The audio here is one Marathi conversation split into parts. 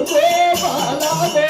Oh, my God.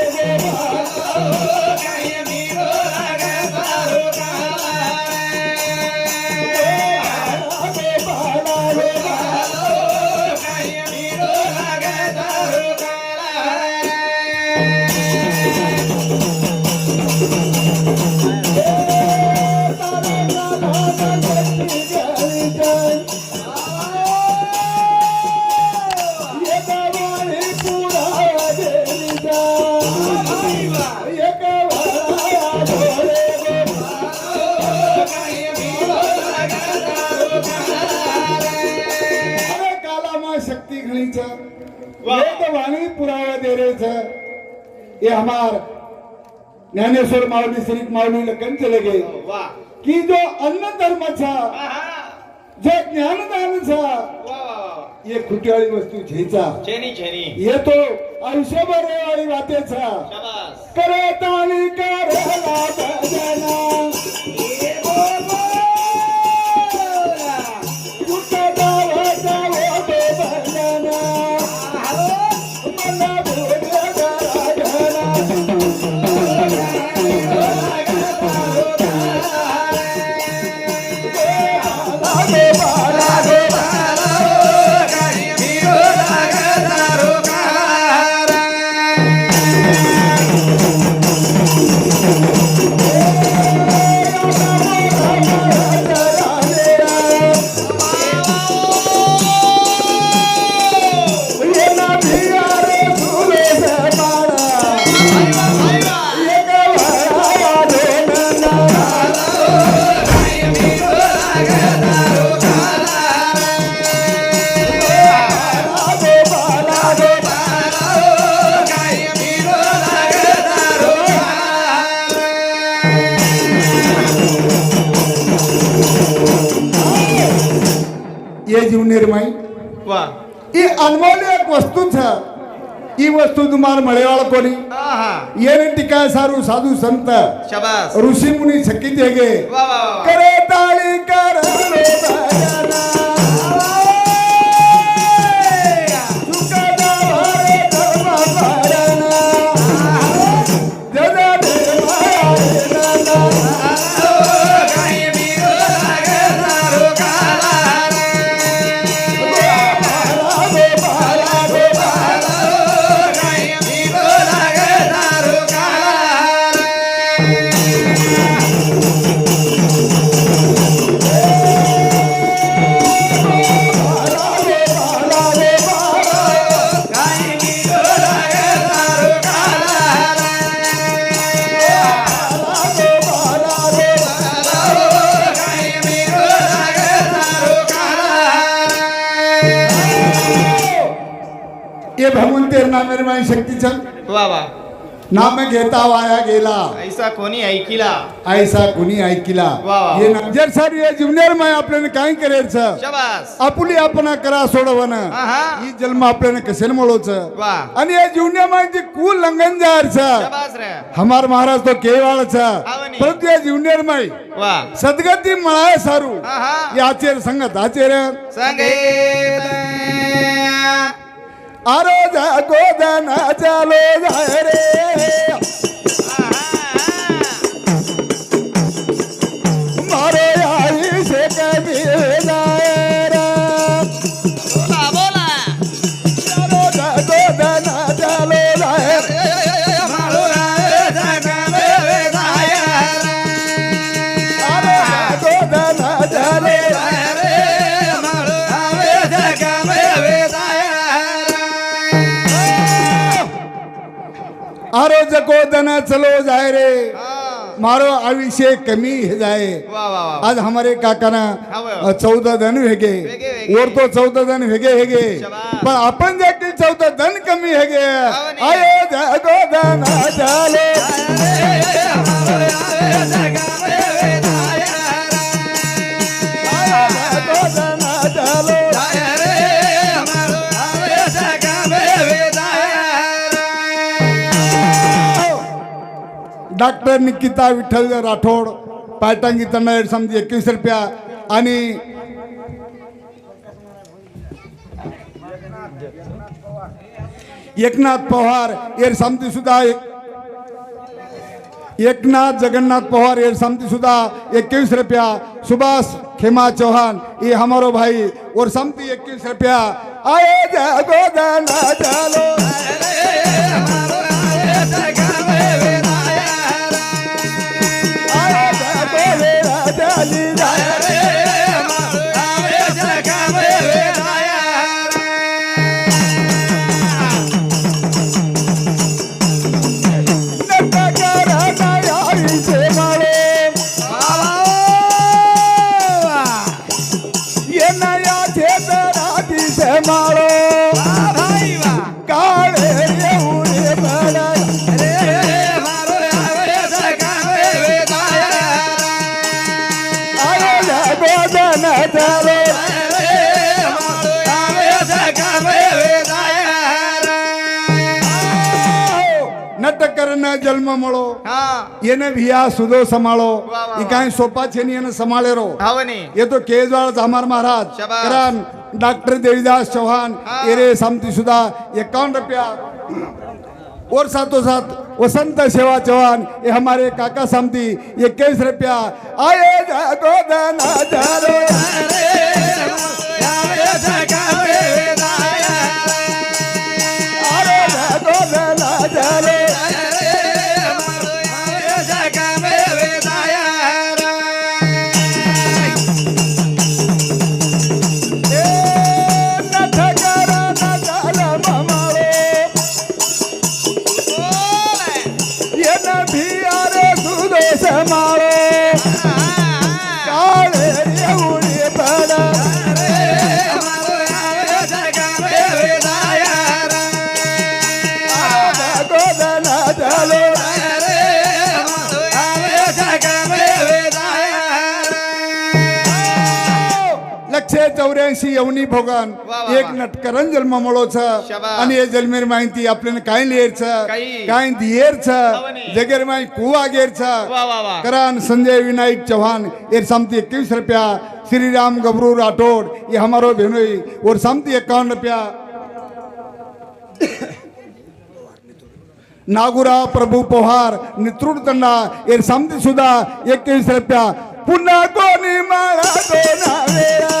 Hey. શક્તિ ઘણી છે એ તો વાણી પુરાવા દે રહી છે એ हमार ज्ञानेश्वर मावली श्री मावली ने कंच लगे कि जो अन्न धर्म छ जो ज्ञान दान छ एक खुट्याळी वस्तू झेचा येतो आयुष्यभर आणि वाटेचा. करत आली करायला ये જીવનેરમાઈ વા એ અનમોલ એક વસ્તુ છે એ વસ્તુ તમારે મળેવાળ કોની આહા એને ટીકાય સારું સાધુ સંત શાબાસ ઋષિ મુનિ છકી દેગે વા વા વા કરે તાળી કરે भगवंते नामेर माई शक्तीचा वा वा नाम घेता वाया गेला। ऐसा कोणी ऐकिला ऐसा कुणी ऐकिला ना- जर सर ये जीवनेर माय आपल्याला काय करायचं शाबास आपुली आपण करा सोडवण. ही जन्म आपल्याला कशाने मिळवचं आणि या जीवन्या माहिती कुल लंघन जायचं हमार महाराज तो केवाळचा. परंतु या जीवनेर वा सदगती मळाय सारू। आहा। याचेर संगत आचेर। संगीत। आरो जा गोदना चालो जाय रे मारो जको दन चलो जाय रे मारो अभिषेक कमी है जाए आज हमारे काका ना चौदह दन वेगे और तो चौदह दन वेगे हेगे पर अपन जातील चौदह दन कमी हेगे आयो जगो धन चलो डॉक्टर निकिता विठ्ठल राठोड पायटांगी त्यांना समजी एकवीस रुपया एकनाथ पवार एर समती सुद्धा एक एकनाथ जगन्नाथ पवार एर समती सुद्धा इक्कीस रुपया सुभाष खेमा चौहान ये हमारो भाई और समती इक्कीस रुपया आए जागो दाना चलो Yeah. નટકરને જન્મ મળો हा એને ભિયા સુધો સંભાળો વાહ, વાહ, એ કાંઈ સોપા છે ની એને સંભાળેરો हवनी ये तो केजवाड़ हमार महाराज शाबाश. करान डॉक्टर देवीदास चौहान हाँ. एरे समती सुधा इक्यावन रुपया और साथों साथ वसंत सेवा चौहान ये हमारे काका समती इक्कीस रुपया आए जागो दाना जारो चौऱ्याऐंशी यवनी भोगन. वा, वा, एक वा. नटकरन जन्म शाबास. आणि हे जन्मेर माहिती आपल्याला काय लिहेरच काही. काय दियेरच? हवनी. जगेर माही कुवा गेरच वा वा वा. करान संजय विनायक चौहान एर समती इक्कीस रुपया. श्री राम गबरू राठौड़ ये हमारो बहनोई और समती इक्यावन रुपया. नागुरा प्रभू पोहार नित्रुड तंडा एर समती सुद्धा एकवीस रुपया. पुन्हा कोणी माळा दोना वेळा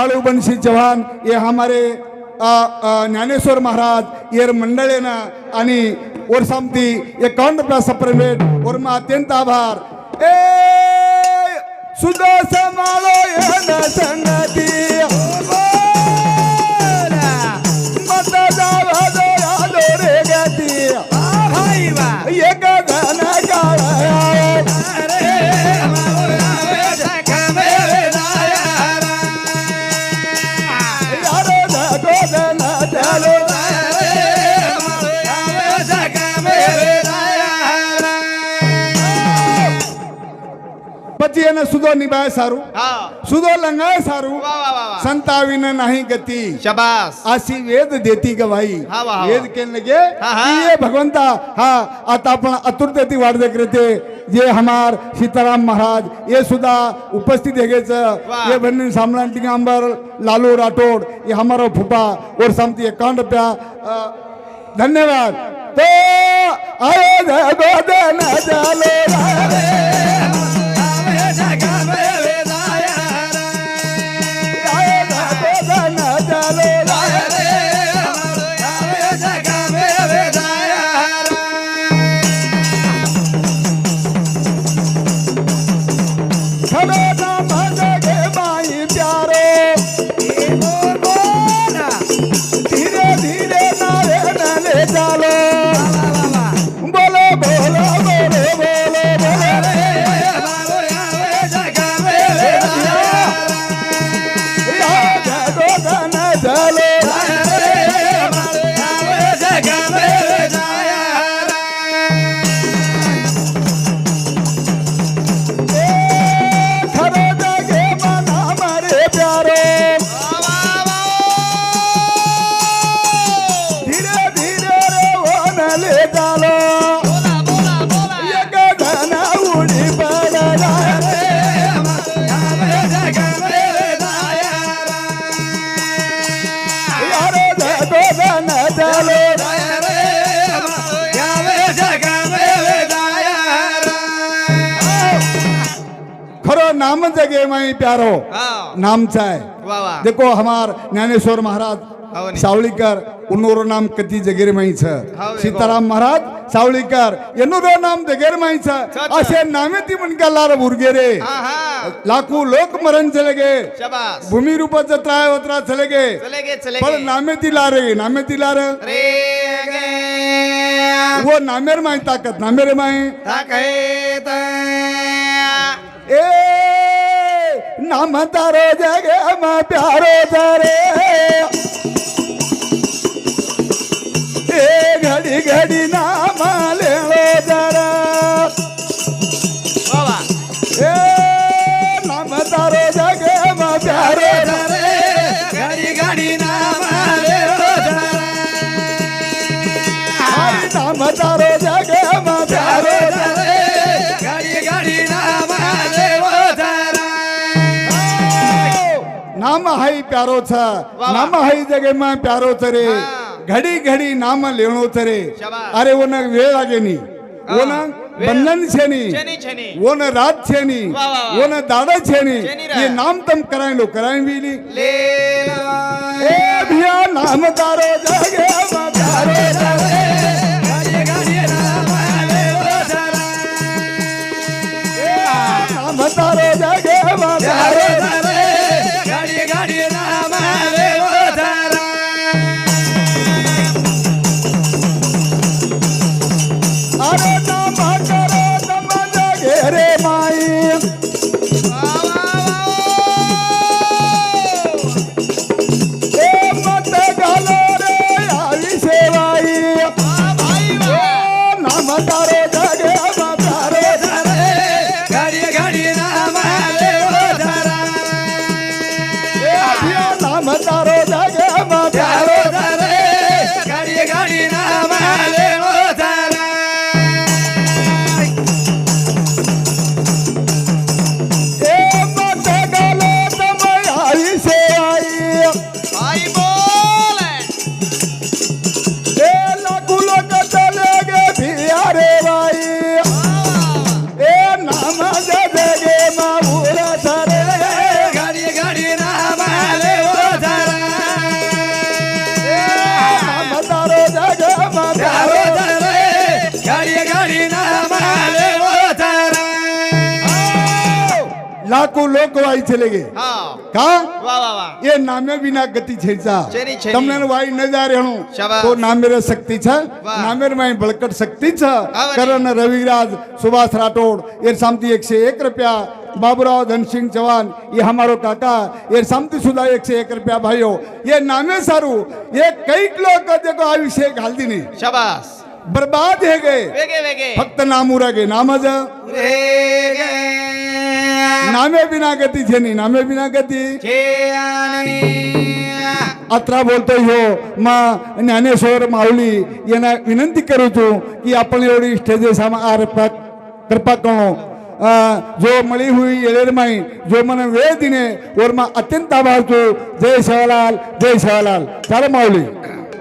बाळू बंशी चव्हाण ये हमारे ज्ञानेश्वर महाराज येर मंडळेना आणि और समती एकावन्न रुपया सप्रेमेट और मैं अत्यंत आभार. ए सुदो समालो संगती પછી એને સુધો નિભાય સારું હા સુધો લંગાય સારું वा वा वा वा સંતાવીને નહીં ગતિ शबास अशी वेद देती गवाई हा वा, हा वेद वा. के लगे हा, हा. की ये भगवंता हा आता आपण आतुरतेती वाट देख रहे थे जे हमार सीताराम महाराज ये सुद्धा उपस्थित है वाह. ये बन्नी सामलान टिंगांबर लालू राठौड़ ये हमारा फूफा और समती एकाउंट रुपया अ, धन्यवाद तो आए गोदन जालो रे के गे मई प्यारो. नाम चाय. देखो हमार ज्ञानेश्वर महाराज सावलीकर उन्नोरो नाम कति जगेर माई छ सीताराम महाराज सावलीकर एनोरो नाम जगेर माई छ असे नामे ती म्हणका लार भुरगेरे लाखो लोक मरण चले गे. भूमी रूप त्राय होत्रा चले गे पण नामे ती लार नामे ती लार. वो नामेर माई ताकत नामेर माई. ताकत ए नाम तारो जगे मा प्यारो तारे ए घडी घडी नाम नाम हाई प्यारो छ वा. नाम हाई जगे मा प्यारो छ रे हा. घडी घडी नाम लेणो छ रे शाबास. अरे वो न वेळ लागे नी वो न वेळ. बंधन छे नी छेनी छेनी वो न रात छे नी वा, वा, वा. वो न दादा छे नी छे ধরে लाखों लोग वाई चले गए हाँ? हाँ? वाह वाह वाह। ये बिना गति छेचा तुमने वाई नजारे हणो तो नामे रे शक्ति छ। नामे रे में बलकट शक्ति छ। करण रविराज सुभाष राठौड़ ये शांति 101 रुपया। बाबूराव धन सिंह चौहान ये हमारो काका। ये शांति सुधा 101 रुपया भाईओ। ये नामे सारू। ये कई लोग देखो आयुष्य घाल नहीं शाबाश। बर्बाद है गए। वेगे भक्त नाम उरा गए। नाम नामे बिना गती छेनी नामे बिना गती. अत्रा बोलतो ह्यो मा ज्ञानेश्वर माऊली यांना विनंती करू तू की आपण एवढी स्टेज सामा कृपा करो जो मळी हुई येळेर माई जो मन वेळ दिने वर मा अत्यंत आभार तू. जय शिवलाल जय शिवलाल चाल माऊली.